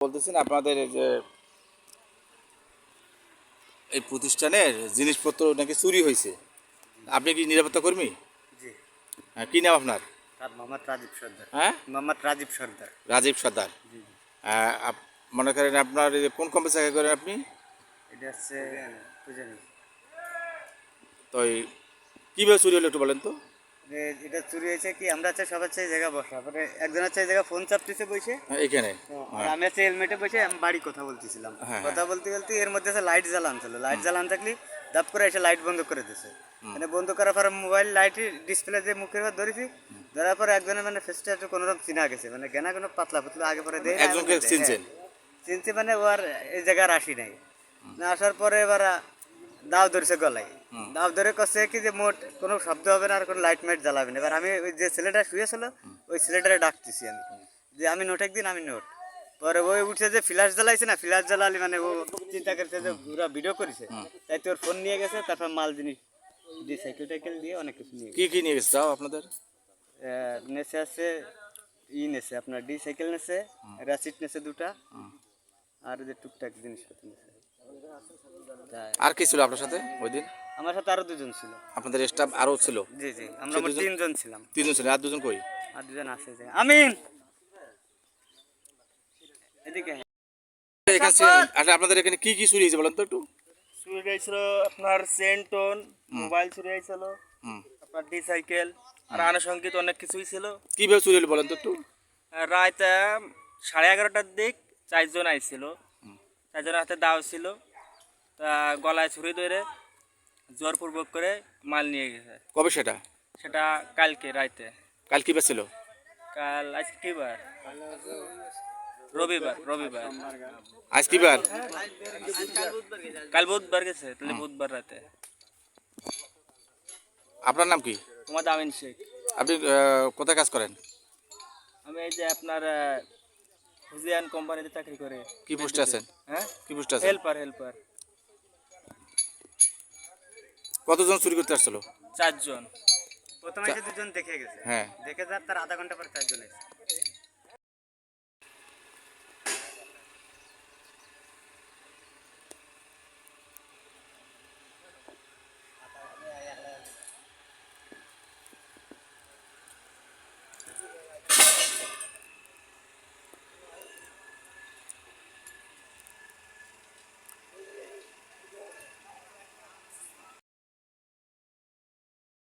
বলতেছেন আপনাদের এই যে এই প্রতিষ্ঠানের জিনিসপত্র নাকি চুরি হয়েছে। আপনি কি নিরাপত্তা কর্মী? জি। হ্যাঁ কী নাম আপনার? মোহাম্মদ রাজীব সর্দার। হ্যাঁ? মোহাম্মদ রাজীব সর্দার। রাজীব সর্দার। আপ- মনে করেন আপনার এই যে কোন কম্পে চাকরি করেন আপনি? এটা হচ্ছে তো এই কীভাবে চুরি হলো একটু বলেন তো? এটা চুরি হয়েছে কি আমরা হচ্ছে সবার চেয়ে জায়গা বসা। পরে একজন এই জায়গা ফোন চাপতেছে বসে। হ্যাঁ, এইখানে আর আমি হচ্ছে হেলমেটে বসে আমি বাড়ি কথা বলতেছিলাম। হ্যাঁ, কথা বলতে বলতে এর মধ্যে আছে লাইট জ্বালান ছিল লাইট জ্বালান থাকলে দাপ করে এসে লাইট বন্ধ করে দিছে। মানে বন্ধ করার পরে মোবাইল লাইট ডিসপ্লে যে মুখের উপর ধরেছি ধরার পরে একজনের মানে ফেসটা একটু কোনোরকম চিনা গেছে। মানে গেনা কোনো পাতলা পাতলা আগে পরে দেয় না, একজনকে আমাকে দেয়, চিনছেন? হ্যাঁ। চিনছি মানে ও আর এই জায়গার আসি নাই। না আসার পরে এবার দাও ধরেছে গলায়। দাও ধরে কছে কি যে মোট কোনো শব্দ হবে না আর কোনো লাইট মাইট জ্বালাবে না। এবার আমি ওই যে ছেলেটা শুয়েছিল ওই ছেলেটারে ডাকতেছি আমি। যে আমি নোট একদিন আমি নোট পরে ওই উঠছে যে ফ্ল্যাশ জ্বালাইছে না ফ্ল্যাশ জ্বালালি মানে ও চিন্তা করছে যে পুরো ভিডিও করেছে। তাই তোর ফোন নিয়ে গেছে তারপর মাল জিনিস দিয়ে সাইকেল টাইকেল দিয়ে অনেক কিছু নিয়ে কি কি নিয়ে গেছে? তাও আপনাদের। নেছে আছে ই নেছে আপনার ডি সাইকেল নেছে র্যাসিট নেছে দুটা আর যে টুকটাক জিনিসপত্র নেছে। আর কি ছিল আপনার সাথে ওই দিন? আমার সাথে আরও দুজন ছিল। আপনাদের স্টাফ আরও ছিল? জি জি। আমরা মোট তিনজন ছিলাম। তিনজন ছিল আর দুজন কই? আর দুজন আছে যে। আমিন! এদিকে। এখানে আচ্ছা আপনাদের এখানে কি কি চুরি হয়েছে বলেন তো একটু? চুরি গেছিল আপনার সেন্টন মোবাইল চুরি হয়েছিল হুম। আপনার ডি সাইকেল আর আনুষঙ্গিক অনেক কিছুই ছিল। কীভাবে চুরি হলো বলেন তো একটু? রাত সাড়ে এগারোটার দিক চারজন আইছিল। চারজনের হাতে দাও ছিল। তা গলায় ছুরি ধরে জোরপূর্বক করে মাল নিয়ে গেছে। কবে সেটা? সেটা কালকে রাইতে। কাল কী ছিল কাল আজ কি বার? রবিবার রবিবার। আজ কি বার? কাল বুধবার গেছে তাহলে বুধবার রাতে। আপনার নাম কি? তোমার আমিন শেখ। আপনি কোথায় কাজ করেন? আমি এই যে আপনার হুজিয়ান কোম্পানিতে চাকরি করে। কি পোস্টে আছেন? হ্যাঁ? কি পোস্টে আছেন? Helper helper. কতজন চুরি করতে আসছিল? চারজন। প্রথমে দুজন দেখে গেছে। হ্যাঁ। দেখে যার তার আধা ঘণ্টা পরে চারজন এসে